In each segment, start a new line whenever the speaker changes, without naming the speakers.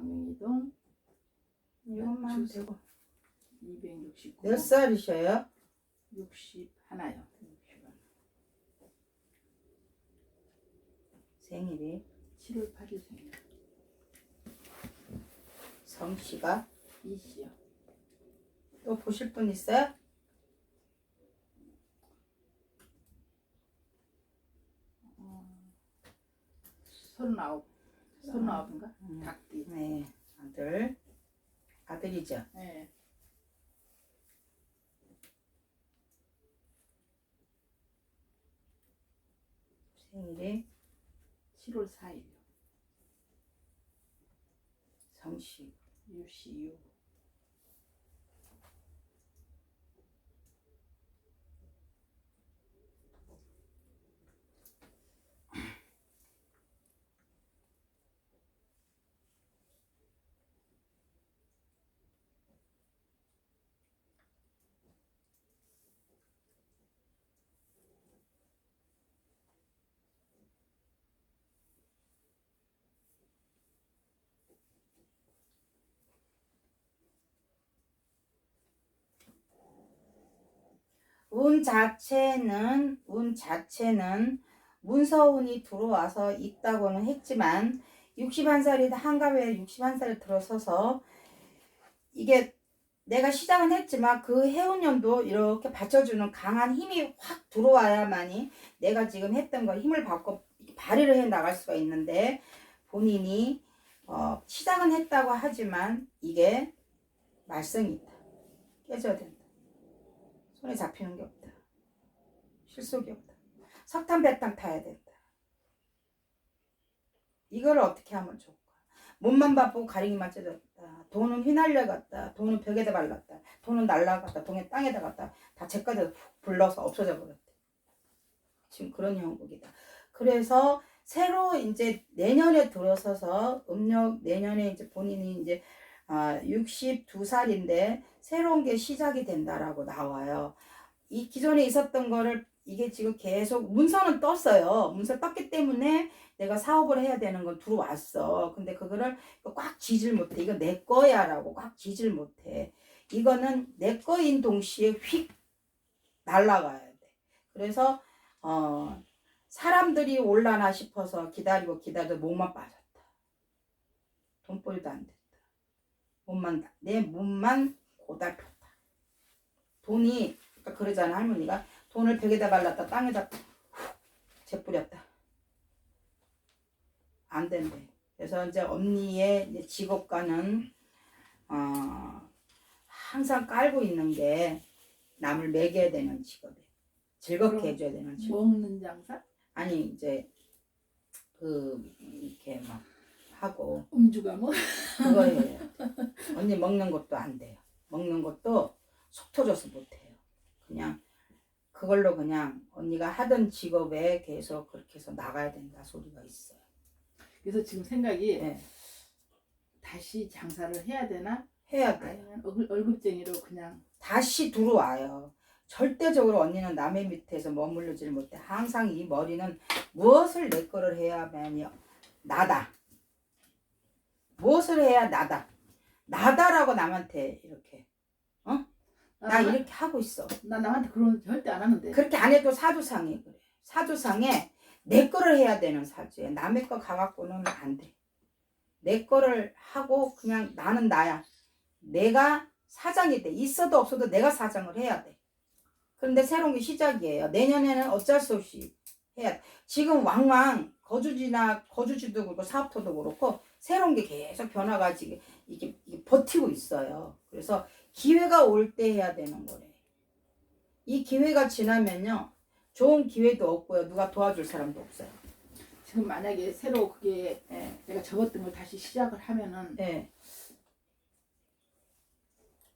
광명이동
이것만. 되고
269.
몇 살이셔요?
60 하나요. 60 하나.
생일이
7월 8일 생일.
성씨가
이씨요.
또 보실 분 있어요?
어, 39. 39인가?
음.
닭띠.
네 아들 아들이죠
네.
생일이
7월 4일.
성씨
유씨유.
운 자체는 운 자체는 문서운이 들어와서 있다고는 했지만 61살이 한갑에 61살에 들어서서 이게 내가 시작은 했지만 그 해운년도 이렇게 받쳐주는 강한 힘이 확 들어와야만이 내가 지금 했던 거 힘을 받고 발휘를 해 나갈 수가 있는데 본인이 어, 시작은 했다고 하지만 이게 말썽이 있다. 깨져야 된다. 손에 잡히는 게 없다. 실속이 없다. 석탄 배탄 타야 된다. 이걸 어떻게 하면 좋을까? 몸만 바쁘고 가랭이만 찢었다. 돈은 휘날려 갔다. 돈은 벽에다 발랐다. 돈은 날라갔다. 돈은 땅에다 갔다. 다 제까지 훅 불러서 없어져 버렸대. 지금 그런 형국이다. 그래서 새로 이제 내년에 들어서서 음력 내년에 이제 본인이 이제 아, 62살인데 새로운 게 시작이 된다라고 나와요. 이 기존에 있었던 거를 이게 지금 계속 문서는 떴어요. 문서 떴기 때문에 내가 사업을 해야 되는 건 들어왔어. 근데 그거를 꽉 쥐질 못해. 이거 내 거야 라고 꽉 쥐질 못해. 이거는 내 거인 동시에 휙 날아가야 돼. 그래서 어 사람들이 올라나 싶어서 기다리고 기다려도 목만 빠졌다. 돈벌이도 안됐 다. 몸만 내 몸만 고달폈다. 돈이 그러니까 그러잖아 할머니가 돈을 벽에다 발랐다 땅에다 훅 재뿌렸다. 안 된대. 그래서 이제 언니의 이제 직업과는 어, 항상 깔고 있는 게 남을 먹여야 되는 직업이에요. 즐겁게 해줘야 되는 직업.
먹는 장사?
아니 이제 그 이렇게 막 하고
음주가 뭐?
그거 해요. 언니 먹는 것도 안 돼요. 먹는 것도 속 터져서 못 해요. 그냥 그걸로 그냥 언니가 하던 직업에 계속 그렇게 해서 나가야 된다 소리가 있어요.
그래서 지금 생각이
네,
다시 장사를 해야 되나?
해야 돼요.
아니면 얼굴, 얼굴쟁이로 그냥
다시 들어와요. 절대적으로 언니는 남의 밑에서 머물르질 못해. 항상 이 머리는 무엇을 내 거를 해야만이 나다. 무엇을 해야 나다. 나다라고 남한테 이렇게 나
나, 나,
이렇게 하고 있어.
나 남한테 그런 절대 안 하는데
그렇게 안 해도 사주상에 그래. 사주상에 내 거를 해야 되는 사주에 남의 거 가갖고는 안 돼. 내 거를 하고 그냥 나는 나야. 내가 사장이 돼. 있어도 없어도 내가 사장을 해야 돼. 그런데 새로운 게 시작이에요. 내년에는 어쩔 수 없이 해야 돼. 지금 왕왕 거주지나 거주지도 그렇고 사업토도 그렇고 새로운 게 계속 변화가 지금 이게, 이게 버티고 있어요. 그래서 기회가 올 때 해야 되는 거래. 이 기회가 지나면요. 좋은 기회도 없고요. 누가 도와줄 사람도 없어요.
지금 만약에 새로 그게
예.
내가 접었던 걸 다시 시작을 하면은
예.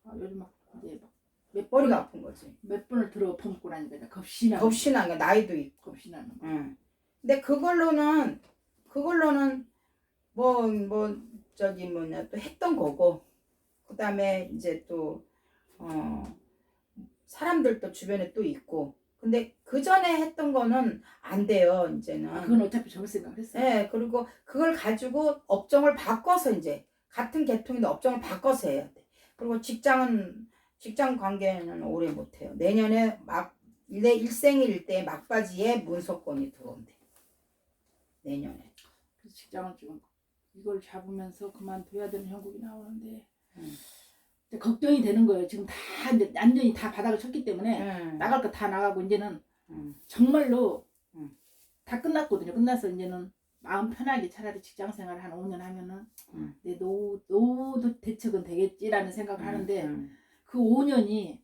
아, 요즘 막 이제 막몇
머리가 아픈 거지.
몇 번을 들어 품고 나니까 겁시나
게 나이도 있고.
겁시나는 거.
응. 근데 그걸로는 그걸로는 뭐 뭐 저기 뭐냐 또 했던 거고 그 다음에 이제 또 어, 사람들도 주변에 또 있고 근데 그 전에 했던 거는 안 돼요 이제는
아, 그건 어차피 접을 생각을 했어요.
예 그리고 그걸 가지고 업종을 바꿔서 이제 같은 계통인데 업종을 바꿔서 해야 돼. 그리고 직장은 직장 관계는 오래 못 해요. 내년에 막 내 일생일 때 막바지에 문서권이 들어온대. 내년에.
그래서 직장을 지금 이걸 잡으면서 그만둬야 되는 형국이 나오는데
음.
이제 걱정이 되는 거예요. 지금 다 이제 완전히 다 바닥을 쳤기 때문에
음.
나갈 거 다 나가고 이제는
음.
정말로
음.
다 끝났거든요. 끝나서 이제는 마음 편하게 차라리 직장 생활 한 5년 하면은
음.
내 노후, 노후도 대책은 되겠지라는 생각을 하는데
음.
그 5년이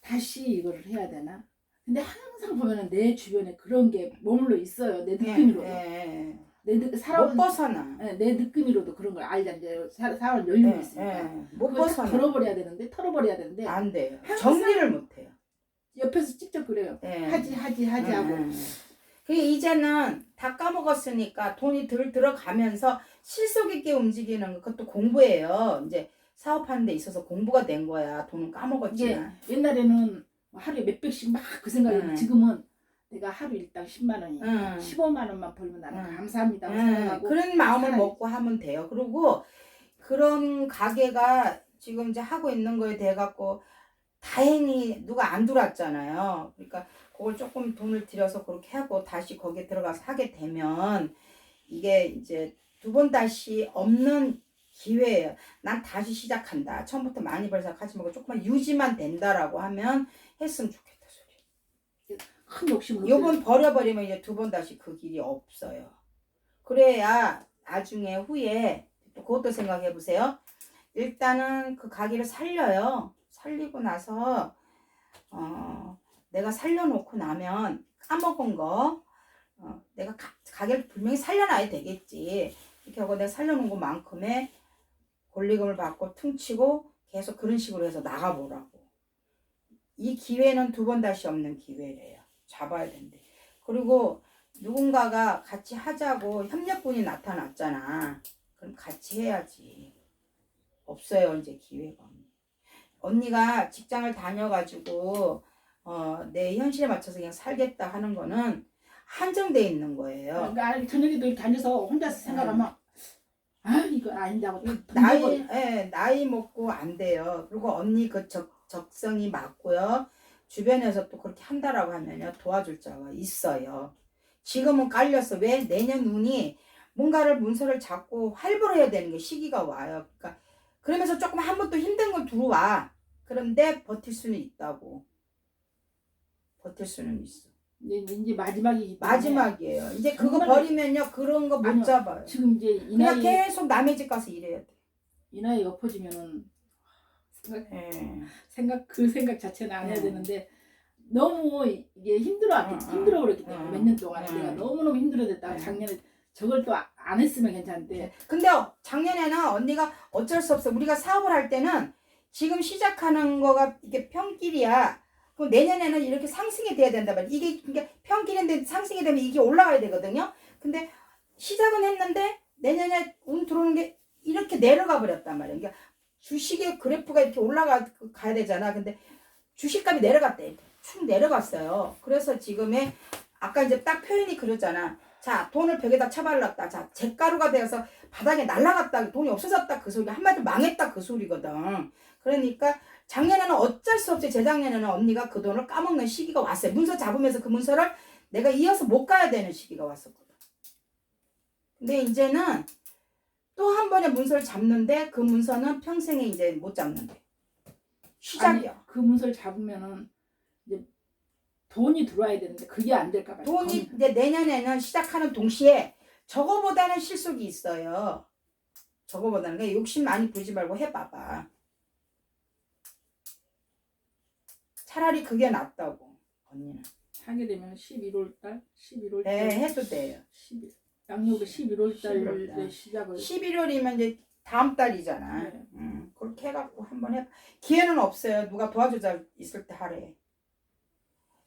다시 이거를 해야 되나? 근데 항상 보면은 내 주변에 그런 게 머물러 있어요. 내 느낌으로도.
예, 예.
내 느,
못
살아온
벗어나.
예, 내 느낌으로도 그런 걸 알자 이제 사- 살아온 연륜이
예,
있으니까.
예. 못
그걸
벗어나.
털어버려야 되는데 털어버려야 되는데
안 돼요.
항상-
정리를 못 해요.
옆에서 직접 그래요.
예.
하지 하지 하지 하고
음. 그게 이제는 다 까먹었으니까 돈이 덜 들어가면서 실속 있게 움직이는 거 그것도 공부예요. 이제 사업하는 데 있어서 공부가 된 거야. 돈은 까먹었지만.
옛날에는 뭐 하루에 몇 백씩 막 그 생각이
음.
지금은 내가 하루 일당 10만 원이
음.
15만 원만 벌면 나는
음.
감사합니다
음,
생각하고
그런 마음을
살아야지.
먹고 하면 돼요. 그리고 그런 가게가 지금 이제 하고 있는 거에 대해 갖고 다행히 누가 안 들어왔잖아요. 그러니까 그걸 조금 돈을 들여서 그렇게 하고 다시 거기에 들어가서 하게 되면 이게 이제 두 번 다시 없는 기회예요. 난 다시 시작한다. 처음부터 많이 벌 생각하지 말고 조금만 유지만 된다라고 하면 했으면 좋겠다.
큰 욕심을
요번 버려버리면 이제 두 번 다시 그 길이 없어요. 그래야 나중에 후에 또 그것도 생각해 보세요. 일단은 그 가게를 살려요. 살리고 나서 어 내가 살려놓고 나면 까먹은 거 어, 내가 가, 가게를 분명히 살려놔야 되겠지. 이렇게 하고 내가 살려놓은 것만큼의 권리금을 받고 퉁치고 계속 그런 식으로 해서 나가보라고. 이 기회는 두 번 다시 없는 기회래요. 잡아야 된대. 그리고 누군가가 같이 하자고 협력군이 나타났잖아. 그럼 같이 해야지. 없어요, 이제 기회가. 언니가 직장을 다녀가지고, 어, 내 현실에 맞춰서 그냥 살겠다 하는 거는 한정돼 있는 거예요.
그러니까 저녁에도 앉아서 혼자서 생각하면 아 이거 아닌다고 또
나이. 예, 나이 먹고 안 돼요. 그리고 언니 그 적, 적성이 맞고요. 주변에서 또 그렇게 한다라고 하면요. 도와줄 자가 있어요. 지금은 깔렸어. 왜? 내년 운이 뭔가를 문서를 잡고 활보해야 되는 게 시기가 와요. 그러니까 그러면서 조금 한 번 또 힘든 걸 들어와. 그런데 버틸 수는 있다고. 버틸 수는 있어.
이제, 이제 마지막이기 때문에
마지막이에요. 이제 그거 버리면요. 그런 거 못. 잡아요.
지금 이제 이
그냥
나이
계속 남의 집 가서 일해야 돼.
이 나이 엎어지면은 생각
예.
생각 그 생각 자체는 안 해야
음.
되는데 너무 이게 힘들어왔기
음,
힘들어 그랬기 때문에
음,
몇년 동안에
음.
내가 너무 너무 힘들어졌다가
음.
작년에 저걸 또 안 했으면 괜찮은데
근데 작년에는 언니가 어쩔 수 없어. 우리가 사업을 할 때는 지금 시작하는 거가 이게 평길이야. 그럼 내년에는 이렇게 상승이 돼야 된단 말이야. 이게 그러니까 평길인데 상승이 되면 이게 올라가야 되거든요. 근데 시작은 했는데 내년에 운 들어오는 게 이렇게 내려가 버렸단 말이야. 그러니까 주식의 그래프가 이렇게 올라가 가야 되잖아. 근데 주식값이 내려갔대. 축 내려갔어요. 그래서 지금의 아까 이제 딱 표현이 그랬잖아. 자, 돈을 벽에다 쳐발랐다. 자, 재가루가 되어서 바닥에 날라갔다. 돈이 없어졌다. 그 소리. 한마디로 망했다. 그 소리거든. 그러니까 작년에는 어쩔 수 없이 재작년에는 언니가 그 돈을 까먹는 시기가 왔어요. 문서 잡으면서 그 문서를 내가 이어서 못 가야 되는 시기가 왔었거든. 근데 이제는 또 한 번의 문서를 잡는데 그 문서는 평생에 이제 못 잡는데. 시작이야.
아니, 그 문서를 잡으면은 이제 돈이 들어와야 되는데 그게 안 될까 봐
돈이
겁니다.
이제 내년에는 시작하는 동시에 저거보다는 실속이 있어요. 저거보다는 그러니까 욕심 많이 부리지 말고 해봐봐. 차라리 그게 낫다고 언니는.
하게 되면 11월 달 11월 달
네 해도 돼요.
11 양력의 11월
11월 달.
시작을
11월이면 이제 다음 달이잖아.
네.
음, 그렇게 해갖고 한번 해. 기회는 없어요. 누가 도와주자 있을 때 하래.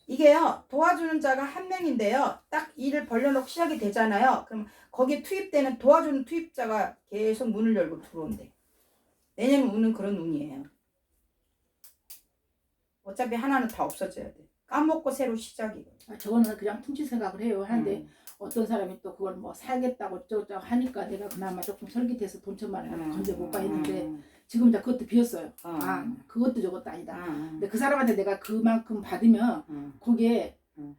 이게요 도와주는 자가 한 명인데요. 딱 일을 벌려놓고 시작이 되잖아요. 그럼 거기에 투입되는 도와주는 투입자가 계속 문을 열고 들어온대. 내년 운은 그런 운이에요. 어차피 하나는 다 없어져야 돼. 까먹고 새로 시작이거든.
아, 저거는 그냥 퉁치 생각을 해요 하는데
음.
어떤 사람이 또 그걸 뭐 살겠다고 어쩌고저쩌고 하니까 내가 그나마 조금 솔깃해서 돈 천만 원
음,
건져 못 가했는데
음,
지금 이제 그것도 비었어요.
음.
아 그것도 저것도 아니다.
음,
근데 그 사람한테 내가 그만큼 받으면
음.
그게
음.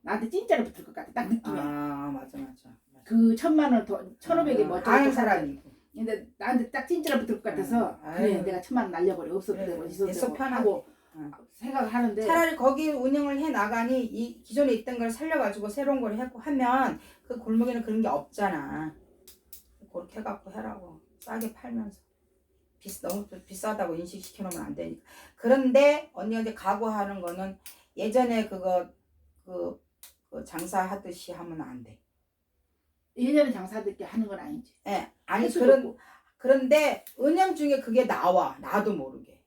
나한테 진짜로 붙을 것 같아. 딱 느낌에.
아 맞아 맞아.
그 천만 원 더, 천오백이 뭐
아는 사람이고.
근데 나한테 딱 진짜로 붙을 것 같아서
음,
그래. 내가 천만 원 날려버려 없어도 되고 있어도 되고. 하고
응.
생각을 하는데
차라리 거기 운영을 해 나가니 이 기존에 있던 걸 살려가지고 새로운 걸 하고 하면 그 골목에는 그런 게 없잖아. 그렇게 해갖고 해라고 싸게 팔면서 비 너무 또 비싸다고 인식시켜 놓으면 안 되니까. 그런데 이제 각오하는 거는 예전에 그거 그, 그 장사하듯이 하면 안 돼.
예전에 장사들께 하는 건 아니지.
예, 아니
할 수도
그런
없고.
그런데 은행 중에 그게 나와 나도 모르게.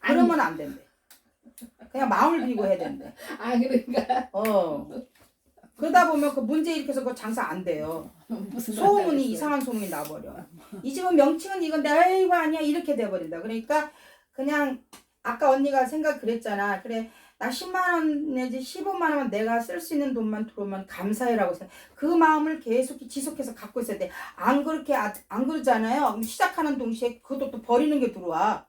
그러면 안 된대. 그냥 마음을 비고 해야 된대.
아 그러니까
어. 그러다 보면 그 문제 일으켜서 그 장사 안 돼요.
무슨
소문이 이상한 소문이 나버려. 이 집은 명칭은 이건데 아이고 아니야 이렇게 돼버린다. 그러니까 그냥 아까 언니가 생각 그랬잖아. 그래 나 10만 원 내지 15만 원만 내가 쓸 수 있는 돈만 들어오면 감사해라고 생각. 그 마음을 계속 지속해서 갖고 있어야 돼. 안 그렇게 아- 안 그러잖아요. 시작하는 동시에 그것도 또 버리는 게 들어와.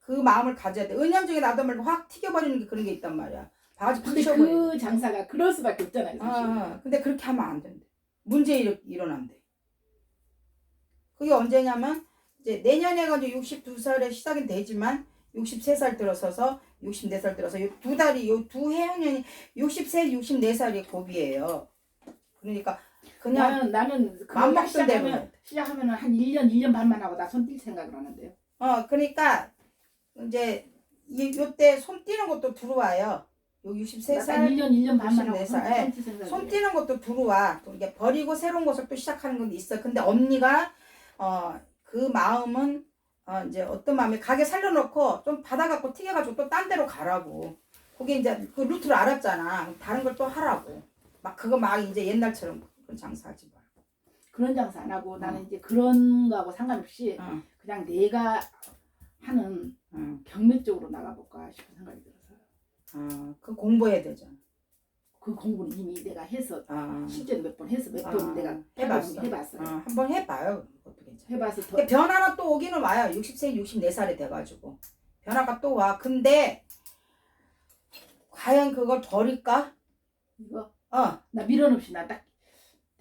그 마음을 가져야 돼. 은연중에 나도 말고 확 튀겨버리는 게 그런 게 있단 말이야. 바가지
근데 그 장사가 그럴 수밖에 없잖아요. 사실.
아, 근데 그렇게 하면 안 된대. 문제 일, 일어난대. 그게 언제냐면 이제 내년에가 이제 62살에 시작은 되지만 63살 들어서서 64살 들어서 요 두 달이 요 두 해년이 60세, 64살이 고비예요. 그러니까 그냥
나는 나는 딱
먹던
시작하면
대로.
시작하면은 한 1년 1년 반만 하고 나손뛸 생각을 하는데요.
어 그러니까 이제 이 요때 손 띄는 것도 들어와요. 요
약간
63살
1년 1년 반만 하고 64손
예. 손. 띄는 것도 들어와. 또 이게 버리고 새로운 것을 또 시작하는 것도 있어. 근데 언니가 어 그 마음은 어 이제 어떤 마음에 가게 살려놓고 좀 받아갖고 튀겨가지고 또 딴 데로 가라고. 그게 이제 그 루트를 알았잖아. 다른 걸 또 하라고. 막 그거 막 이제 옛날처럼 그런 장사하지 말고.
그런 장사 안 하고 나는 이제 그런 거하고 상관없이
응,
그냥 내가 하는
응.
경매 쪽으로 나가볼까 싶은 생각이 들어서
아, 그 공부해야 되잖아.
그 공부는 이미 내가 해서
아,
실제로 몇 번 해서 몇 번
아,
내가
해봤어.
해봤어.
어, 한번 해봐요. 그것도 괜찮아.
해봐서 더
근데 변화는 또 오기는 와요. 60세, 64살이 돼가지고. 변화가 또 와. 근데, 과연 그걸 버릴까?
이거
어,
나 미련 없이 나 딱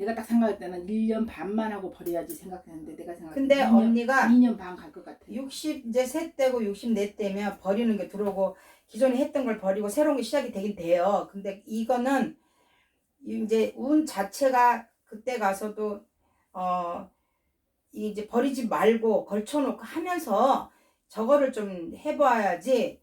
내가 딱 생각할 때는 1년 반만 하고 버려야지 생각했는데 내가 생각
근데
2년,
언니가
2년 반 갈 것 같아.
60 이제 세 때고 64 때면 버리는 게 들어오고 기존에 했던 걸 버리고 새로운 게 시작이 되긴 돼요. 근데 이거는 이제 운 자체가 그때 가서도 어 이제 버리지 말고 걸쳐놓고 하면서 저거를 좀 해봐야지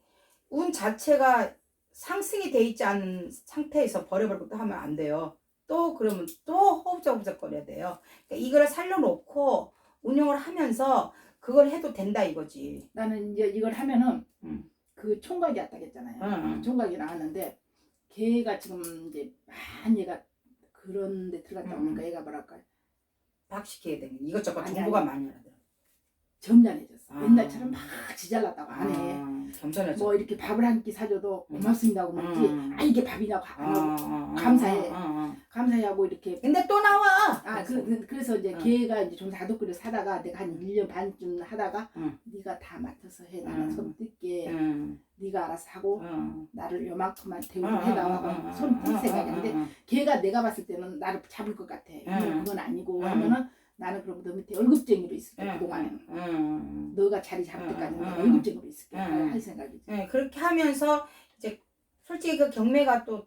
운 자체가 상승이 돼 있지 않은 상태에서 버려버리고 또 하면 안 돼요. 또 그러면 또 허우적허우적거려야 돼요. 그러니까 이거를 살려놓고 운영을 하면서 그걸 해도 된다 이거지.
나는 이제 이걸 하면은
음.
그 총각이 왔다 했잖아요.
응, 응.
총각이 나왔는데 걔가 지금 이제 많이 얘가 그런 데 들어갔다
음.
오니까 얘가 뭐랄까
박시켜야 되는 이것저것
아니,
정보가
아니.
많이 하더라.
점잖해졌어.
아.
옛날처럼 막 지잘났다고 안 해.
아, 겸손해져.
뭐 이렇게 밥을 한 끼 사줘도
음.
고맙습니다고 먹지.
음.
아 이게 밥이냐고 안 하고
아, 아, 아,
감사해.
아, 아.
감사하고 이렇게
근데 또 나와.
아, 그, 그, 래서 이제
응.
걔가 이제 좀 다독거려 사다가 내가 한 1년 반쯤 하다가
응.
네가 다 맡아서 해. 나는
응.
손 뜰게.
응,
네가 알아서 하고
응.
나를 요만큼만
응,
대우를
응,
해라.
응, 응,
손뜰
응,
생각인데
응, 응,
걔가 내가 봤을 때는 나를 잡을 것 같아.
응.
그건 아니고
응.
하면은 나는 그럼 너 밑에 월급쟁이로 있을게
응,
그동안은.
응, 응.
너가 자리 잡을
응,
때까지는
응.
월급쟁이로 있을게
응,
할, 생각이지.
네, 그렇게 하면서 이제 솔직히 그 경매가 또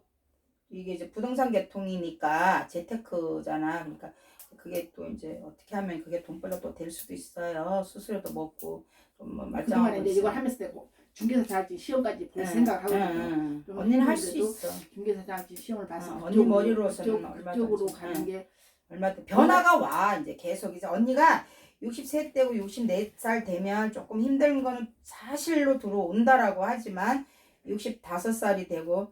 이게 이제 부동산 계통이니까 재테크잖아. 그러니까 그게 또 이제 어떻게 하면 그게 돈벌러 또될 수도 있어요. 수수료도 먹고 좀뭐
그동안에 이제 이걸 하면서 내가 중개사 할지 시험까지 볼 생각을 하고 있거든. 좀
언니는 할 수 있어.
중개사 할지 시험을 봐서
어, 언니 머리로서는
그쪽. 그쪽으로 가는
응.
게
얼마든 변화가 와 이제 계속 이제 언니가 60세 때고 64살 되면 조금 힘든 거는 사실로 들어온다라고 하지만 65살이 되고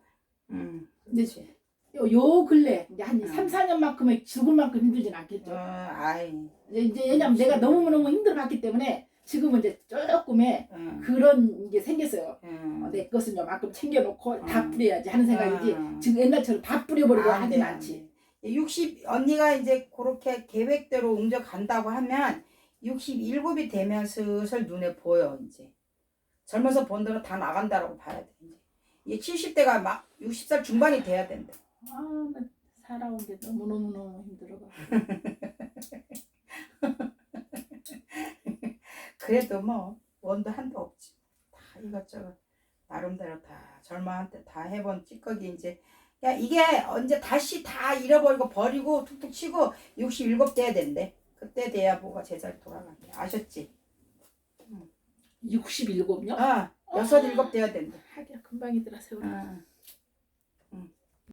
음 그렇지.
요, 요 근래 이제 한
음.
3, 4년만큼은 죽을 만큼 힘들진
어,
않겠죠.
아이.
이제, 이제 왜냐면 내가 너무 너무 힘들어갔기 때문에 지금은 이제 조금의
응.
그런 게 생겼어요.
응.
어, 내 것은 요만큼 챙겨놓고 다
음.
뿌려야지 하는 생각이지.
음.
지금 옛날처럼 다 뿌려버리고
안
하진
돼, 안
않지.
돼. 60 언니가 이제 그렇게 계획대로 옮겨간다고 하면 67이 되면 슬슬 눈에 보여 이제 젊어서 번 돈은 다 나간다라고 봐야 돼 이제 이게 70대가 막 60살 중반이 돼야 된다
아, 나 살아온 게 너무너무너무 힘들어가.
그래도 뭐 원도 한도 없지 다 이것저것 나름대로 다 젊어한테 다 해본 찌꺼기 이제 야 이게 언제 다시 다 잃어버리고 버리고 툭툭 치고 67 돼야 된대 그때 돼야 뭐가 제자리 돌아간대 아셨지?
67요?
아 여섯 일곱 돼야 된대
하기야 금방이더라 세월이.
아,